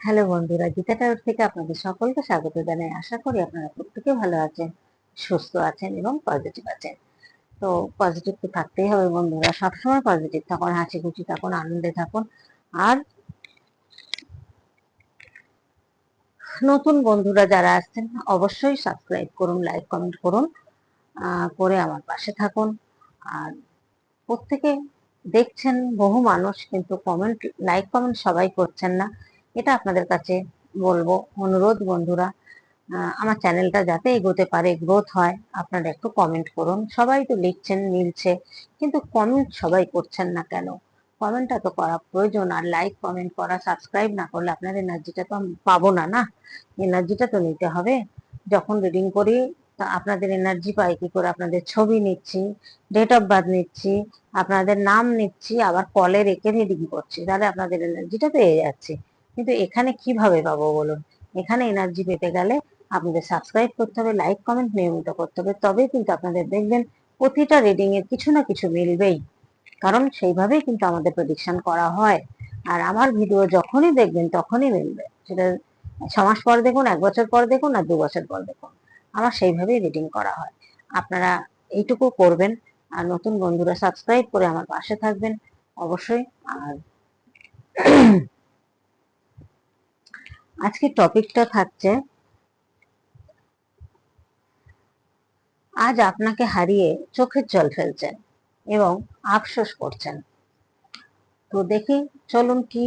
Hello বন্ধুরা, Gita tower থেকে আপনাদের সকলকে স্বাগত জানাই। আশা করি আপনারা প্রত্যেকে ভালো আছেন, সুস্থ আছেন এবং পজিটিভ আছেন। তো পজিটিভ তো থাকতেই হবে বন্ধুরা, সবসময় পজিটিভ থাকুন, হাসি খুশি থাকুন, আনন্দে থাকুন। আর নতুন বন্ধুরা যারা আসছেন, অবশ্যই সাবস্ক্রাইব করুন লাইক কমেন্ট করুন করে আমার পাশে থাকুন। আর প্রত্যেকে দেখছেন, বহু মানুষ কিন্তু কমেন্ট লাইক কমেন্ট সবাই করছেন না। এটা আপনাদের কাছে বলব, অনুরোধ বন্ধুরা আমার চ্যানেলটা যাতে এগোতে পারে গ্রোথ হয়, আপনারা একটু কমেন্ট করুন। সবাই তো লিখছেন, মিলছে, কিন্তু কমেন্ট সবাই করছেন না কেন? কমেন্টটা তো করা প্রয়োজন, আর লাইক কমেন্ট করা সাবস্ক্রাইব না করলে আপনার এনার্জিটা তো পাবো না না? এনার্জিটা তো নিতে হবে। যখন রিডিং করি, তা আপনাদের এনার্জি পাই, কি করে আপনাদের ছবি নিচ্ছি ডেট অফ বার্থ নিচ্ছি, আপনাদের নাম নিচ্ছি, আবার কলে রেখে রিডিং করছি, তাহলে আপনাদের এনার্জিটা পেয়ে যাচ্ছে। কিন্তু এখানে কীভাবে পাবো বলুন? এখানে এনার্জি পেতে গেলে আপনাদের সাবস্ক্রাইব করতে হবে লাইক কমেন্ট নিয়মিত করতে হবে, তবেই কিন্তু আপনাদের দেখবেন প্রতিটা রিডিং এর কিছু না কিছু মিলবেই। কারণ সেইভাবেই কিন্তু আমাদের প্রেডিকশন করা হয়। আর আমার ভিডিও যখনই দেখবেন তখনই মিলবে। সেটা ছ মাস পর দেখুন, এক বছর পর দেখুন, আর দু বছর পর দেখুন। আমার সেইভাবেই রিডিং করা হয়। আপনারা এইটুকু করবেন, আর নতুন বন্ধুরা সাবস্ক্রাইব করে আমার পাশে থাকবেন অবশ্যই। আর আজকে টপিকটা থাকছে, আজ আপনাকে হারিয়ে চোখের জল ফেলছেন এবং আফসোস করছেন। তো দেখি, চলুন কি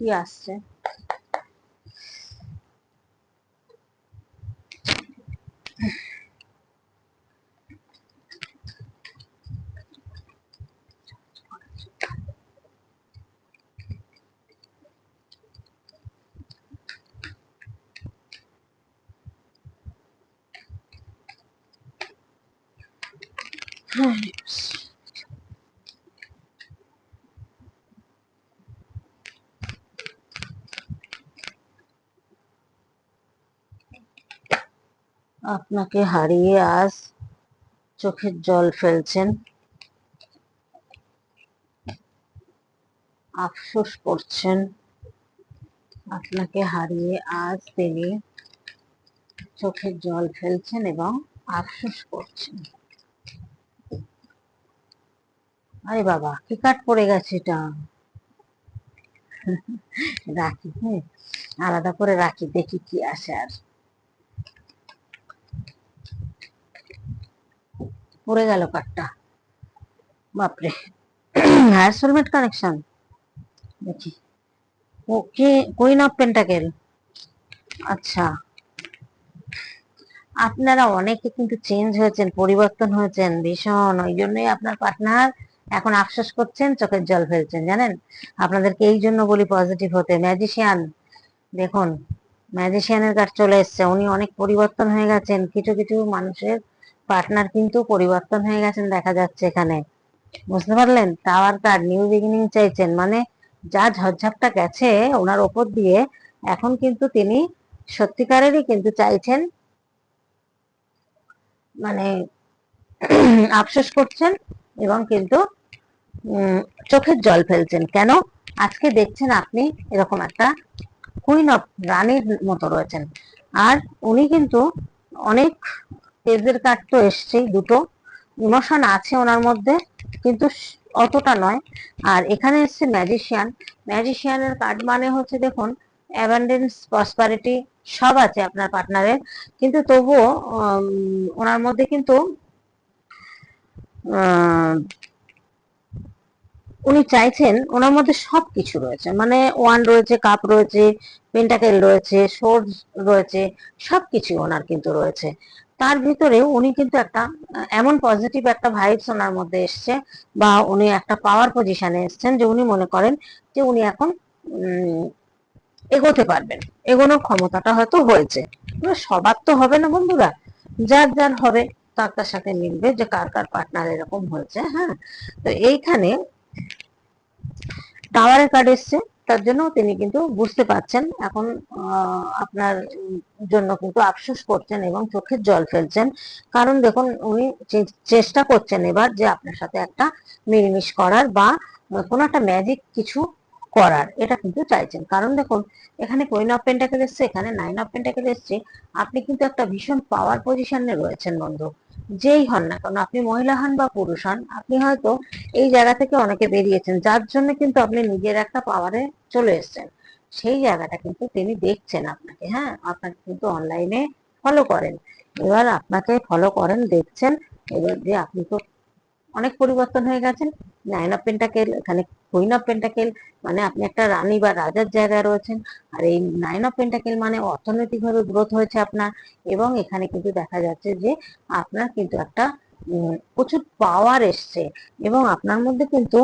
কি আসছে। আপনাকে হারিয়ে আজ চোখের জল ফেলছেন। আফসোস করছেন। আপনাকে হারিয়ে আজ তিনি চোখের জল ফেলছেন এবং আফসোস করছেন। আরে বাবা, কি কাট পড়ে গেছে এটা? রাখি হ্যাঁ আলাদা করে রাখি, দেখি কি আসে আর। পড়ে গেল কাঠটা। বাপরে, হায়ার সোলমেট কানেকশন, দেখি। ও ওকে কুইন অফ পেন্টাকেল? আচ্ছা। আপনারা অনেকে কিন্তু চেঞ্জ হয়েছেন, পরিবর্তন হয়েছেন, ভীষণ, ওই জন্যই আপনার পার্টনার এখন আফসোস করছেন, চোখের জল ফেলছেন, জানেন? আপনাদেরকে এই জন্য বলি পজিটিভ হতে। ম্যাজিশিয়ান দেখুন ম্যাজিশিয়ানের কাজ চলে এসছে। উনি অনেক পরিবর্তন হয়ে গেছেন। কিছু কিছু মানুষের পার্টনার কিন্তু পরিবর্তন হয়ে গেছেন দেখা যাচ্ছে এখানে। বুঝতে পারলেন? টাওয়ার কার্ড নিউ বিগিনিং চাইছেন। মানে যা ঝরঝাপটা গেছে, ওনার ওপর দিয়ে এখন কিন্তু তিনি সত্যিকারেরই কিন্তু চাইছেন মানে আফসোস করছেন। এবং কিন্তু চোখের জল ফেলছেন। কেন? আজকে দেখছেন আপনি এরকম একটা কুইন অফ রানীর মতো রয়েছেন। আর উনি কিন্তু অনেক পেজের কাঠ তো এসছেই, দুটো ইমোশন আছে ওনার মধ্যে, কিন্তু অতটা নয়। আর এখানে এসছে ম্যাজিশিয়ান ম্যাজিশিয়ানের কার্ড মানে হচ্ছে দেখুন অ্যাবান্ডেন্স প্রসপারিটি সব আছে আপনার পার্টনারের কিন্তু তবুও ওনার মধ্যে কিন্তু উনি চাইছেন ওনার মধ্যে সবকিছু রয়েছে। মানে ওয়ান রয়েছে, কাপ রয়েছে পেন্টাকেল রয়েছে সোর্স রয়েছে, সবকিছু ওনার কিন্তু রয়েছে। তার ভিতরে উনি কিন্তু একটা, এমন পজিটিভ একটা ভাইবস ওনার মধ্যে এসছে বা উনি একটা পাওয়ার পজিশনে এসছেন যে উনি মনে করেন যে উনি এখন এগোতে পারবেন। এগোনোর ক্ষমতাটা হয়তো হয়েছে। সবার তো হবে না বন্ধুরা, যার যার হবে। তার সাথে মিলবে যে কার কার পার্টনার এরকম হয়েছে হ্যাঁ? তো এইখানে টাওয়ারের কার্ড এসছে, তার জন্য তিনি কিন্তু বুঝতে পারছেন, এখন আপনার জন্য কিন্তু আফসোস করছেন এবং চোখের জল ফেলছেন। কারণ দেখুন, উনি চেষ্টা করছেন এবার যে আপনার সাথে একটা মিলমিশ করার বা কোনো একটা ম্যাজিক কিছু করার, এটা কিন্তু চাইছেন। কারণ দেখুন, এখানে কুইন অফ পেন্টাকেল এসছে, এখানে নাইন অফ পেন্টাকেল এসছে, আপনি কিন্তু একটা ভীষণ পাওয়ার পজিশনে রয়েছেন বন্ধু। যেই হন না কারণ আপনি মহিলা হন বা পুরুষ হন, আপনি হয়তো এই জায়গা থেকে অনেকে বেরিয়েছেন, যার জন্য কিন্তু আপনি নিজের একটা পাওয়ারে চলে এসেছেন। সেই জায়গাটা কিন্তু তিনি দেখছেন আপনাকে হ্যাঁ? আপনাকে কিন্তু অনলাইনে ফলো করেন। এবার আপনাকে ফলো করেন, দেখছেন, এবার যে আপনি তো অনেক পরিবর্তন হয়ে গেছেন নাইন অফ পেন্টাকেল এখানে কুইন অফ পেন্টাকেল মানে আপনি একটা রানী বা রাজার জায়গায় রয়েছেন। আর এই নাইন অফ পেন্টাকেল মানে অর্থনৈতিকভাবে গ্রোথ হয়েছে আপনার। এবং এখানে কিন্তু দেখা যাচ্ছে যে আপনার কিন্তু একটা প্রচুর পাওয়ার এসছে। এবং আপনার মধ্যে কিন্তু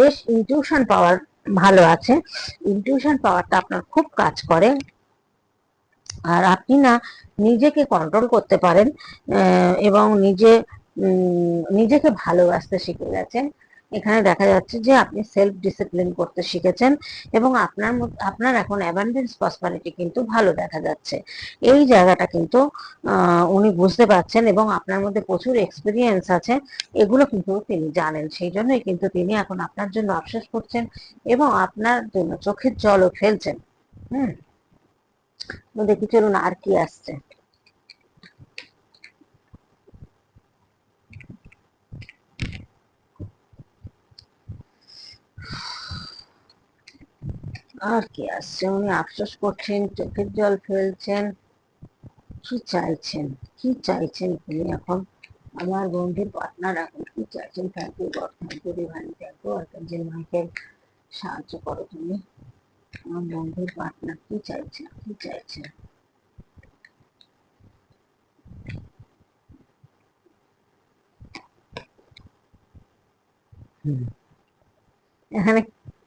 বেশ ইনটিউশন পাওয়ার ভালো আছে। ইনটিউশন পাওয়ারটা আপনার খুব কাজ করে। আর আপনি না নিজেকে কন্ট্রোল করতে পারেন। এবং নিজে নিজেকে ভালোবাসতে শিখে গেছেন এখানে দেখা যাচ্ছে যে আপনি সেলফ ডিসিপ্লিন করতে শিখেছেন এবং আপনার আপনার এখন অ্যাবান্ডেন্স প্রসপারিটি কিন্তু ভালো দেখা যাচ্ছে। এই জায়গাটা কিন্তু উনি বুঝতে পারছেন এবং আপনার মধ্যে প্রচুর এক্সপিরিয়েন্স আছে, এগুলো কিন্তু তিনি জানেন। সেই জন্যই কিন্তু তিনি এখন আপনার জন্য আফসোস করছেন এবং আপনার জন্য চোখের জলও ফেলছেন। হুম। দেখি, চলুন আর কি আসছে। আর কি আসছে উনি আফসোস করছেন, চোখের জল ফেলছেন। কি চাইছেন? কি চাইছেন তিনি এখন? আমার বন্ধুর পার্টনার এখন কি চাইছেন? Thank you God thank you divine thank you archangel Michael, সাহায্য করো তুমি। আমার বন্ধুর পার্টনার কি চাইছেন? কি চাইছেন। এখানে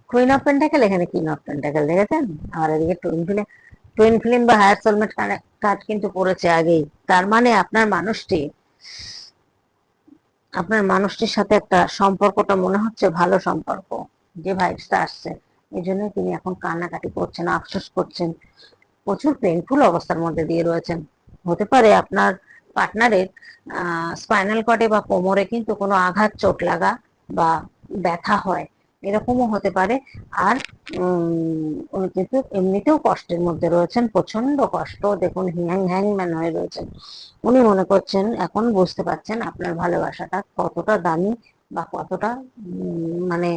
কুইন অফ পেন্টাকেল এখানে কিং অফ পেন্টাকেল দেখেছেন? আর এদিকে টুইন ফিল্ম টুইন ফিল্ম বা হায়ার সোলমেট কার্ড কিন্তু পড়েছে আগেই। তার মানে আপনার মানুষটি, আপনার মানুষটির সাথে একটা সম্পর্কটা মনে হচ্ছে ভালো সম্পর্ক, যে ভাইবসটা আসছে। এই জন্য তিনি এখন কান্নাকাটি করছেন, আফসোস করছেন। প্রচুর পেইনফুল অবস্থার মধ্যে দিয়ে রয়েছেন। হতে পারে আপনার পার্টনারের স্পাইনাল কর্ডে বা কোমরে কিন্তু কোনো আঘাত, চোট লাগা বা ব্যথা হয়। এরকমও হতে পারে। আর উনি কিন্তু এমনিতেও কষ্টের মধ্যে রয়েছেন প্রচণ্ড কষ্ট। দেখুন, হ্যাং, হ্যাংম্যান হয়ে রয়েছেন। উনি মনে করছেন, এখন বুঝতে পারছেন আপনার ভালোবাসাটা কতটা দামি বা কতটা মানে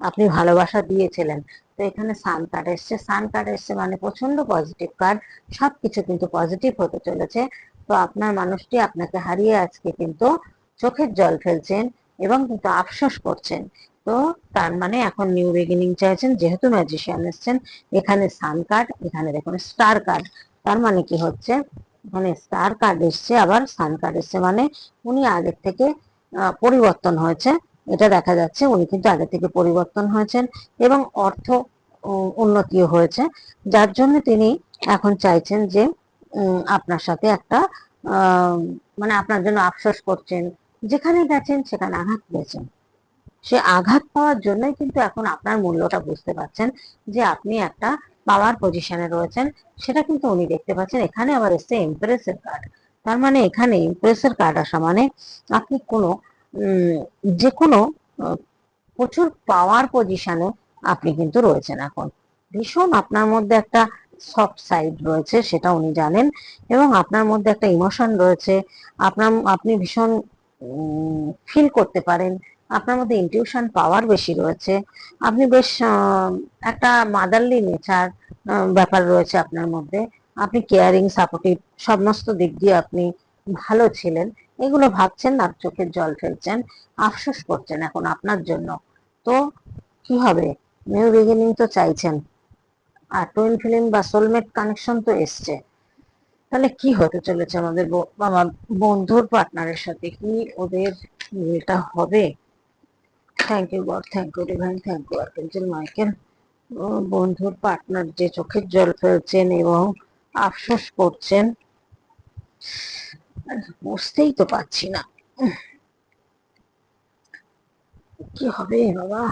আপনি ভালোবাসা দিয়েছিলেন। তো এখানে সান কার্ড এসছে। সান কার্ড এসছে মানে প্রচণ্ড পজিটিভ কার্ড সবকিছু কিন্তু পজিটিভ হতে চলেছে। তো আপনার মানুষটি আপনাকে হারিয়ে আজকে কিন্তু চোখের জল ফেলছেন এবং কিন্তু আফসোস করছেন। তো তার মানে এখন নিউ বিগিনিং চাইছেন, যেহেতু ম্যাজিশিয়ান এসছেন, এখানে সান কার্ড এখানে দেখুন স্টার কার্ড তার মানে কি হচ্ছে? এখানে স্টার কার্ড এসছে, আবার সান কার্ড এসছে মানে উনি আগের থেকে পরিবর্তন হয়েছে। এটা দেখা যাচ্ছে উনি কিন্তু আগে থেকে পরিবর্তন হয়েছেন এবং অর্থ, উ- উন্নতিও হয়েছে। যার জন্য তিনি এখন চাইছেন যে আপনার সাথে একটা মানে আপনার জন্য আফসোস করছেন। যেখানে গেছেন সেখানে আঘাত পেয়েছেন। সে আঘাত পাওয়ার জন্যই কিন্তু এখন আপনার মূল্যটা বুঝতে পারছেন যে আপনি একটা পাওয়ার পজিশনে রয়েছেন, সেটা কিন্তু উনি দেখতে পাচ্ছেন। এখানে আবার এসছে ইমপ্রেসের কার্ড তার মানে এখানে ইমপ্রেসের কার্ড আসা মানে আপনি কোনো যে কোনো প্রচুর পাওয়ার পজিশনে আপনি কিন্তু রয়েছেন এখন। ভীষণ আপনার মধ্যে একটা সফট সাইড রয়েছে, সেটা উনি জানেন। এবং আপনার মধ্যে একটা ইমোশন রয়েছে। আপনার, আপনি ভীষণ ফিল করতে পারেন। আপনার মধ্যে ইনটিউশন পাওয়ার বেশি রয়েছে। আপনি বেশ একটা মাদারলি নেচার ব্যাপার রয়েছে আপনার মধ্যে। আপনি কেয়ারিং সাপোর্টিভ সমস্ত দিক দিয়ে আপনি ভালো ছিলেন। এগুলো ভাবছেন আর চোখের জল ফেলছেন, আফসোস করছেন এখন আপনার জন্য। তো কি হবে? নিউ বিগিনিং তো চাইছেন। আর টুইন ফিল্ম বা সোলমেট কানেকশন তো এসছে। তাহলে কি হতে চলেছে আমাদের আমার বন্ধুর পার্টনারের সাথে? কি ওদের এটা হবে? Thank you God thank you divine thank you archangel Michael বন্ধুর পার্টনার যে চোখের জল ফেলছেন এবং আফসোস করছেন, বুঝতেই তো পারছি না। কি হবে বাবা?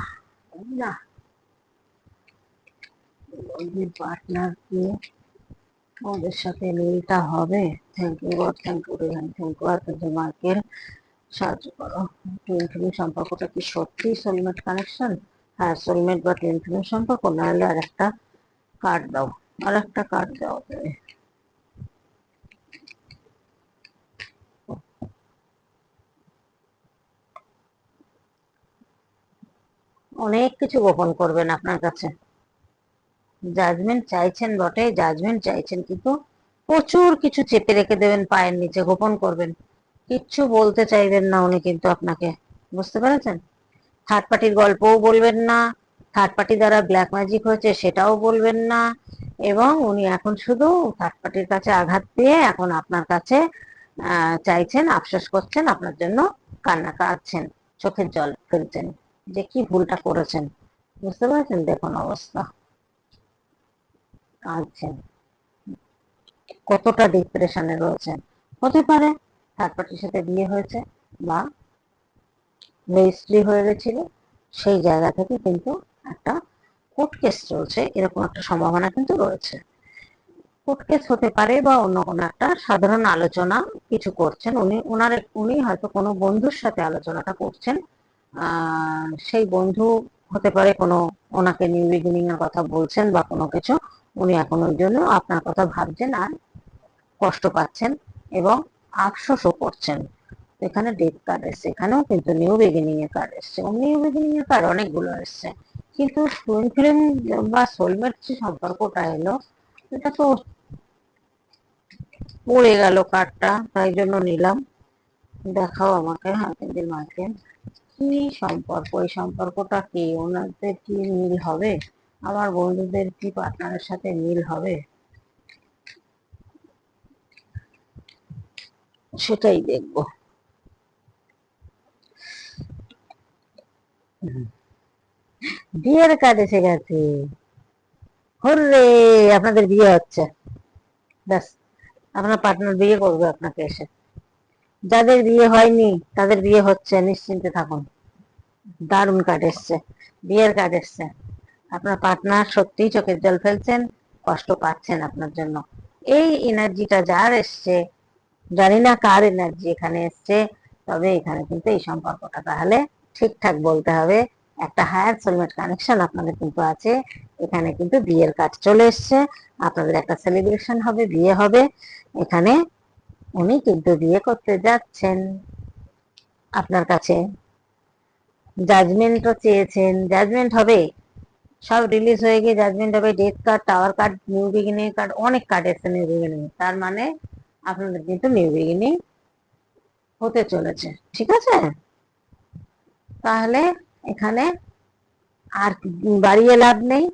না। বন্ধুর পার্টনার কি ওদের সাথে মিলটা হবে। Thank you God thank you divine thank you archangel Michael সাহায্য করো। টুইন ফিল্ম সম্পর্কটা কি সত্যি সোলমেট কানেকশন হ্যাঁ সোলমেট বা টুইন ফ্লেম সম্পর্ক, নাহলে আর একটা কার্ড দাও। আর একটা কার্ড দাও তুমি অনেক কিছু গোপন করবেন আপনার কাছে। জাজমেন্ট চাইছেন বটে জাজমেন্ট চাইছেন, কিন্তু প্রচুর কিছু চেপে রেখে দেবেন, পায়ের নিচে গোপন করবেন। কিচ্ছু বলতে চাইবেন না উনি কিন্তু আপনাকে। বুঝতে পেরেছেন? থার্ড পার্টির গল্পও বলবেন না থার্ড পার্টি দ্বারা ব্ল্যাক ম্যাজিক হয়েছে সেটাও বলবেন না, এবং উনি এখন শুধু থার্ড পার্টির কাছে আঘাত দিয়ে এখন আপনার কাছে চাইছেন, আফসোস করছেন, আপনার জন্য কান্না কাঁদছেন চোখের জল ফেলছেন, যে কি ভুলটা করেছেন। বুঝতে পারছেন? দেখুন অবস্থা। কাঁদছেন কতটা ডিপ্রেশনে রয়েছেন। হতে পারে। থার্ড পার্টির সাথে বিয়ে হয়েছে বা রেজিস্ট্রি হয়ে গেছিল, সেই জায়গা থেকে কিন্তু একটা কোর্ট কেস চলছে, এরকম একটা সম্ভাবনা কিন্তু রয়েছে। কোর্ট কেস হতে পারে বা অন্য কোনো একটা সাধারণ আলোচনা কিছু করছেন, উনি ওনার উনি হয়তো কোনো বন্ধুর সাথে আলোচনাটা করছেন সেই বন্ধু হতে পারে কোনো ওনাকে নিউ বিগিনিং এর কথা বলছেন বা কোনো কিছু, উনি এখন ওই জন্য আপনার কথা ভাবছেন আর কষ্ট পাচ্ছেন এবং আফসোসও করছেন। এখানে ডেট কার্ড এসছে, এখানেও কিন্তু নিউ বিগিনিং এর কার্ড এসছে। নিউ বিগিনিং এর কার্ড অনেকগুলো এসছে। কিন্তু টুইন ফিল্ম বা সোলমেট যে সম্পর্কটা এলো এটা তো পড়ে গেল কার্ডটা তাই জন্য নিলাম। দেখাও আমাকে হাতের মাকে কি সম্পর্ক? এই সম্পর্কটা কি? ওনাদের কি মিল হবে? আমার বন্ধুদের কি পার্টনারের সাথে মিল হবে? সেটাই দেখব। বিয়ের কার্ড এসে গেছে। হরে আপনাদের বিয়ে হচ্ছে। ব্যাস, আপনার পার্টনার বিয়ে করবে আপনাকে এসে। যাদের বিয়ে হয়নি, তাদের বিয়ে হচ্ছে, নিশ্চিন্তে থাকুন। দারুণ কার্ড এসছে, বিয়ের কার্ড এসছে। আপনার পার্টনার সত্যিই চোখের জল ফেলছেন, কষ্ট পাচ্ছেন আপনার জন্য। এই এনার্জিটা যার এসছে জানি না কার এনার্জি এখানে এসছে, তবে এখানে কিন্তু এই সম্পর্কটা তাহলে ঠিকঠাক বলতে হবে। একটা হায়ার সোলমেট কানেকশন আপনাদের কিন্তু আছে। এখানে কিন্তু বিয়ের কাজ চলে এসছে। আপনাদের একটা সেলিব্রেশন হবে, বিয়ে হবে। এখানে উনি কিন্তু বিয়ে করতে যাচ্ছেন। আপনার কাছে জাজমেন্টও চেয়েছেন। জাজমেন্ট হবে। সব রিলিজ হয়ে গিয়ে জাজমেন্ট হবে। Death card tower card new beginning card অনেক কার্ড এসছে নিউ বিগিনিং তার মানে আপনাদের কিন্তু নিউ বিগিনিং হতে চলেছে, ঠিক আছে? তাহলে এখানে আর বাড়িয়ে লাভ নেই।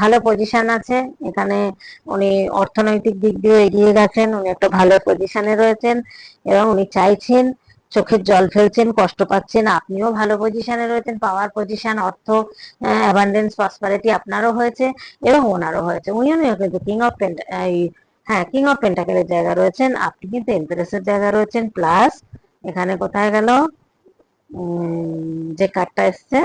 ভালো পজিশন আছে। এখানে উনি অর্থনৈতিক দিক দিয়ে এগিয়ে গেছেন, উনি একটা ভালো পজিশনে রয়েছেন এবং উনি চাইছেন চোখের জল ফেলছেন, কষ্ট পাচ্ছেন। আপনিও ভালো পজিশনে রয়েছেন পাওয়ার পজিশন অর্থ অ্যাবান্ডেন্স প্রসপারিটি আপনারও হয়েছে এবং ওনারও হয়েছে। উনিও কিন্তু কিং অফ হ্যাঁ কিং অফ পেন্টাকেলের জায়গা রয়েছেন, আপনি কিন্তু এমপ্রেসের জায়গা রয়েছেন প্লাস এখানে কোথায় গেল? যে কার্ডটা এসছে,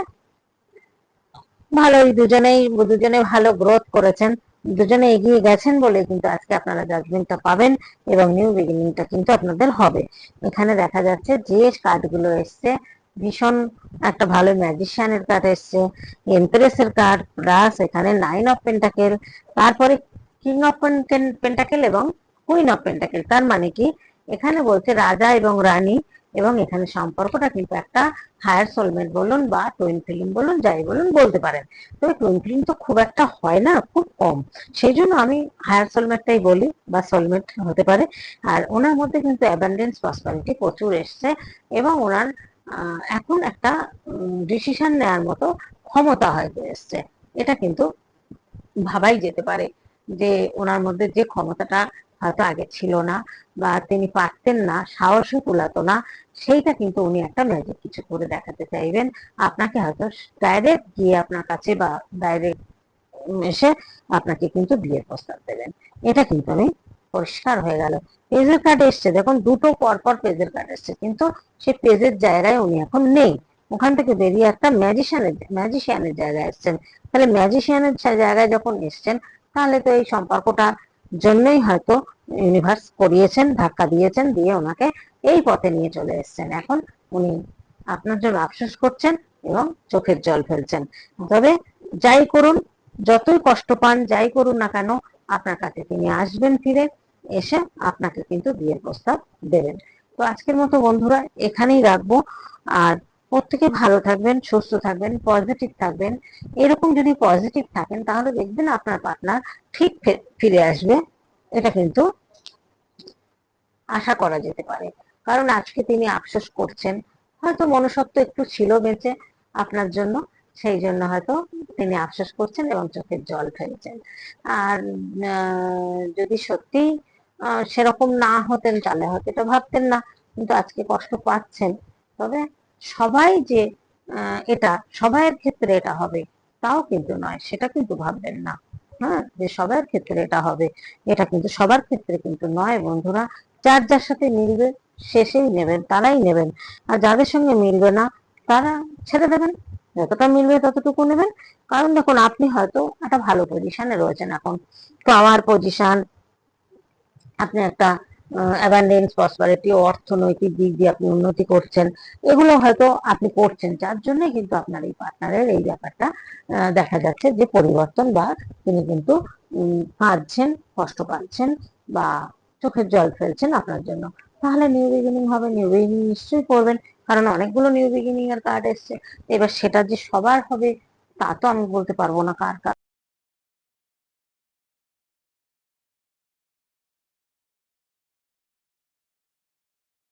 ভালোই, দুজনেই, দুজনে ভালো গ্রোথ করেছেন, দুজনে এগিয়ে গেছেন বলে কিন্তু আজকে আপনারা জাজমেন্টটা পাবেন এবং নিউ বিগিনিংটা কিন্তু আপনাদের হবে। এখানে দেখা যাচ্ছে যে কার্ডগুলো এসছে, ভীষণ একটা ভালো ম্যাজিশিয়ানের কার্ড এসছে এমপ্রেসের কার্ড প্লাস এখানে নাইন অফ পেন্টাকেল তারপরে কিং অফ পেন্টাকেল এবং কুইন অফ পেন্টাকেল তার মানে কি? এখানে বলছে রাজা এবং রানী এবং এখানে সম্পর্কটা কিন্তু একটা হায়ার সোলমেট বলুন বা টুইন ফিল্ম বলুন, যাই বলুন বলতে পারেন। তবে টুইন ফিল্ম তো খুব একটা হয় না, খুব কম। সেই জন্য আমি হায়ার সোলমেটটাই বলি বা সোলমেট হতে পারে। আর ওনার মধ্যে কিন্তু অ্যাবান্ডেন্স প্রসপারিটি প্রচুর এসছে এবং ওনার এখন একটা ডিসিশন নেওয়ার মতো ক্ষমতা হয়তো এসছে। এটা কিন্তু ভাবাই যেতে পারে। যে ওনার মধ্যে যে ক্ষমতাটা হয়তো আগে ছিল না বা তিনি পারতেন না, সাহসও কুলাতো না, সেইটা কিন্তু উনি একটা ম্যাজিক কিছু করে দেখাতে চাইবেন। আপনাকে হয়তো ডাইরেক্ট গিয়ে আপনার কাছে বা ডাইরেক্ট এসে আপনাকে কিন্তু বিয়ের প্রস্তাব দেবেন। এটা কিন্তু আমি পরিষ্কার হয়ে গেল। পেজের কার্ড এসছে, দেখুন, দুটো পরপর পেজের কার্ড এসছে, কিন্তু সে পেজের জায়গায় উনি এখন নেই। ওখান থেকে বেরিয়ে একটা ম্যাজিশিয়ানের ম্যাজিশিয়ানের জায়গায় এসছেন। তাহলে ম্যাজিশিয়ানের জায়গায় যখন এসছেন তাহলে তো এই সম্পর্কটা জন্যই হয়তো ইউনিভার্স করিয়েছেন, ধাক্কা দিয়েছেন, দিয়ে ওনাকে এই পথে নিয়ে চলে এসছেন। এখন উনি আপনার জন্য আফসোস করছেন এবং চোখের জল ফেলছেন। তবে যাই করুন, যতই কষ্ট পান, যাই করুন না কেন, আপনার কাছে তিনি আসবেন ফিরে, এসে আপনাকে কিন্তু বিয়ের প্রস্তাব দেবেন। তো আজকের মতো বন্ধুরা, এখানেই রাখব। আর প্রত্যেকে ভালো থাকবেন, সুস্থ থাকবেন পজিটিভ থাকবেন। এরকম যদি পজিটিভ থাকেন, তাহলে দেখবেন আপনার পার্টনার ঠিক ফিরে আসবে। এটা কিন্তু আশা করা যেতে পারে। কারণ আজকে তিনি আফসোস করছেন। হয়তো মনুষ্যত্ব একটু ছিল বেঁচে আপনার জন্য, সেই জন্য হয়তো তিনি আফসোস করছেন এবং চোখের জল ফেলছেন। আর যদি সত্যি সেরকম না হতেন তাহলে হয়তো এটা ভাবতেন না। কিন্তু আজকে কষ্ট পাচ্ছেন। তবে সবাই যে এটা, সবাইয়ের ক্ষেত্রে এটা হবে, তাও কিন্তু নয়, সেটা কিন্তু ভাববেন না হ্যাঁ? যে সবার ক্ষেত্রে এটা হবে, এটা কিন্তু সবার ক্ষেত্রে কিন্তু নয়, বন্ধুরা। যার যার সাথে মিলবে, শেষেই নেবেন, তারাই নেবেন। আর যাদের সঙ্গে মিলবে না, তারা ছেড়ে দেবেন, যতটা মিলবে ততটুকু নেবেন। কারণ দেখুন, আপনি হয়তো একটা ভালো পজিশনে রয়েছেন এখন। তো আমার পজিশন আপনি একটা অ্যাবান্ডেন্স প্রসপারিটি অর্থনৈতিক দিক দিয়ে আপনি উন্নতি করছেন, এগুলো হয়তো আপনি করছেন, যার জন্য কিন্তু আপনার এই পার্টনারের এই ব্যাপারটা দেখা যাচ্ছে যে পরিবর্তন বা তিনি কিন্তু কাঁদছেন কষ্ট পাচ্ছেন বা চোখের জল ফেলছেন আপনার জন্য। তাহলে নিউ বিগিনিং হবে নিউ বিগিনিং নিশ্চয়ই করবেন, কারণ অনেকগুলো নিউ বিগিনিং এর কার্ড এসছে। এবার সেটা যে সবার হবে, তা তো আমি বলতে পারব না কার কার।